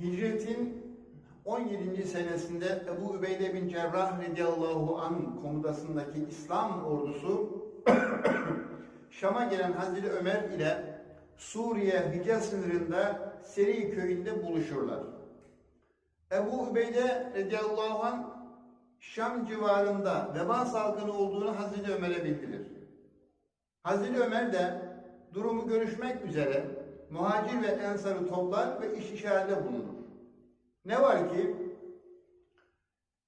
Hicretin 17. senesinde Ebu Übeyde bin Cerrah radıyallahu an komutasındaki İslam ordusu Şam'a gelen Hazreti Ömer ile Suriye Hicaz sınırında Seri köyünde buluşurlar. Ebu Übeyde radıyallahu an Şam civarında veba salgını olduğunu Hazreti Ömer'e bildirir. Hazreti Ömer de durumu görüşmek üzere muhacir ve ensarı toplar ve istişarede bulunur. Ne var ki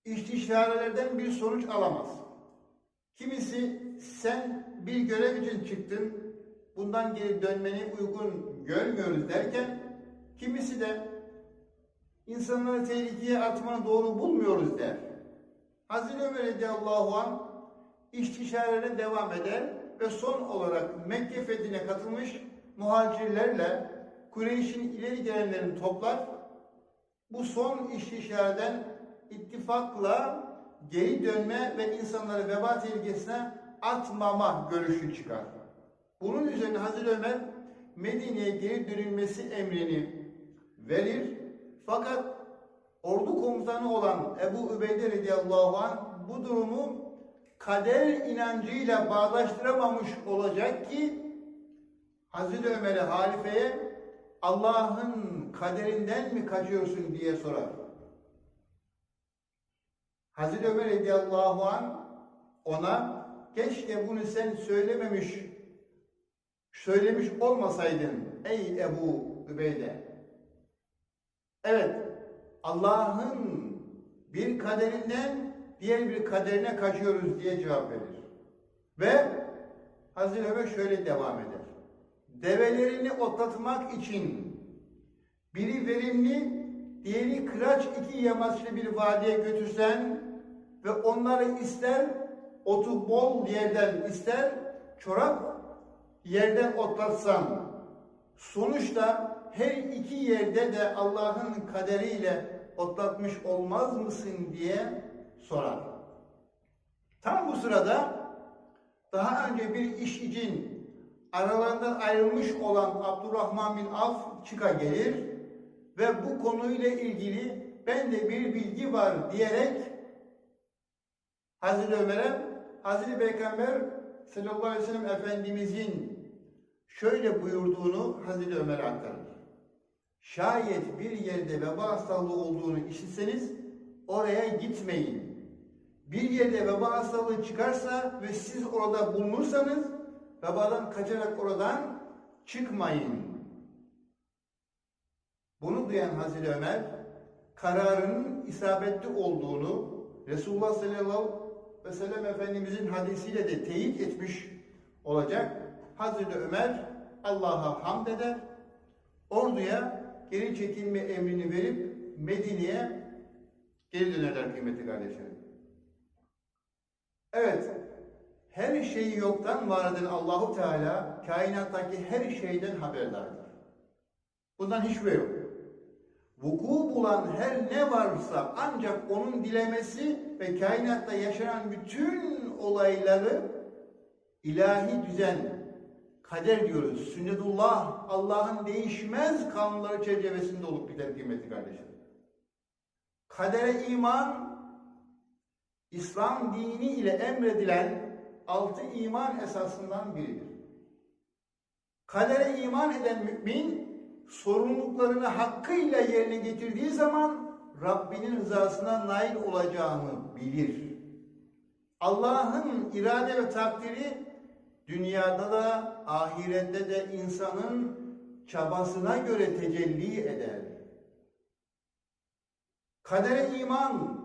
istişarelerden bir sonuç alamaz. Kimisi sen bir görev için çıktın, bundan geri dönmeni uygun görmüyoruz derken, kimisi de insanları tehlikeye atmanı doğru bulmuyoruz der. Hazreti Ömer radıyallahu anh istişarene devam eder ve son olarak Mekke fethine katılmış muhacirlerle Kureyş'in ileri gelenlerini toplar. Bu son istişareden ittifakla geri dönme ve insanları veba tehlikesine atmama görüşü çıkar. Bunun üzerine Hazreti Ömer Medine'ye geri dönülmesi emrini verir. Fakat ordu komutanı olan Ebu Übeyde radıyallahu anh bu durumu kader inancıyla bağdaştıramamış olacak ki Hazreti Ömer'e halifeye Allah'ın kaderinden mi kaçıyorsun diye sorar. Hazreti Ömer radıyallahu an ona keşke bunu sen söylememiş söylemiş olmasaydın ey Ebu Übeyde. Evet Allah'ın bir kaderinden diğer bir kaderine kaçıyoruz diye cevap verir. Ve Hazreti Ömer şöyle devam eder. Develerini otlatmak için biri verimli, diğeri kıraç iki yamaçlı bir vadiye götürsen ve onları ister otu bol yerden ister çorak yerden otlatsan sonuçta her iki yerde de Allah'ın kaderiyle otlatmış olmaz mısın diye sorar. Tam bu sırada daha önce bir iş için aralarından ayrılmış olan Abdurrahman bin Avf çıka gelir ve bu konuyla ilgili ben de bir bilgi var diyerek Hazreti Ömer'e Hazreti Peygamber sallallahu aleyhi ve sellem Efendimizin şöyle buyurduğunu Hazreti Ömer'e aktarır. Şayet bir yerde veba hastalığı olduğunu işitseniz oraya gitmeyin. Bir yerde veba hastalığı çıkarsa ve siz orada bulunursanız vebadan kaçarak oradan çıkmayın. Bunu duyan Hazreti Ömer kararının isabetli olduğunu Resulullah sallallahu ve sellem Efendimizin hadisiyle de teyit etmiş olacak. Hazreti Ömer Allah'a hamd eder. Orduya geri çekilme emrini verip Medine'ye geri dönerler kıymetli kardeşlerim. Evet, her şeyi yoktan var eden Allahu Teala kainattaki her şeyden haberdardır. Bundan hiç şüphe yok. Vuku bulan her ne varsa ancak onun dilemesi ve kainatta yaşanan bütün olayları ilahi düzen, kader diyoruz. Sünnetullah, Allah'ın değişmez kanunları çerçevesinde olup biter kıymetli kardeşim. Kadere iman, İslam dini ile emredilen altı iman esasından biridir. Kadere iman eden mümin, sorumluluklarını hakkıyla yerine getirdiği zaman Rabbinin rızasına nail olacağını bilir. Allah'ın irade ve takdiri dünyada da ahirette de insanın çabasına göre tecelli eder. Kadere iman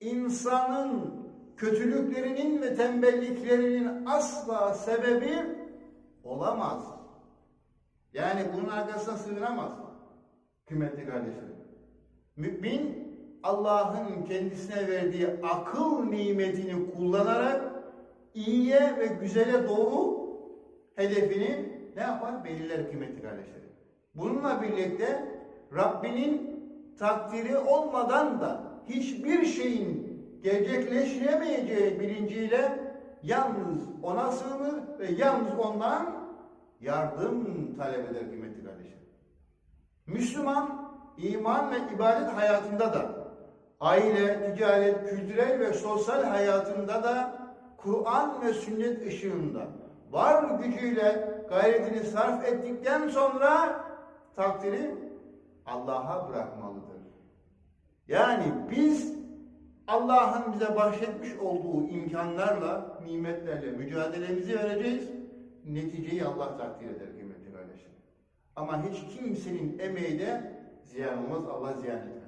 insanın kötülüklerinin ve tembelliklerinin asla sebebi olamaz. Yani bunun arkasına sığınamaz. Kıymetli kardeşlerim. Mümin Allah'ın kendisine verdiği akıl nimetini kullanarak iyiye ve güzele doğru hedefini ne yapar? Belirler kıymetli kardeşlerim. Bununla birlikte Rabbinin takdiri olmadan da hiçbir şeyin gerçekleştiremeyeceği bilinciyle yalnız ona sığınır ve yalnız ondan yardım talep eder kıymetli kardeşim. Müslüman iman ve ibadet hayatında da, aile, ticaret, kültürel ve sosyal hayatında da Kur'an ve sünnet ışığında var gücüyle gayretini sarf ettikten sonra takdiri Allah'a bırakmalıdır. Yani biz Allah'ın bize bahşetmiş olduğu imkanlarla, nimetlerle mücadelemizi vereceğiz. Neticeyi Allah takdir eder kıymetli kardeşlerim. Ama hiç kimsenin emeği de ziyan olmaz, Allah ziyan etmez.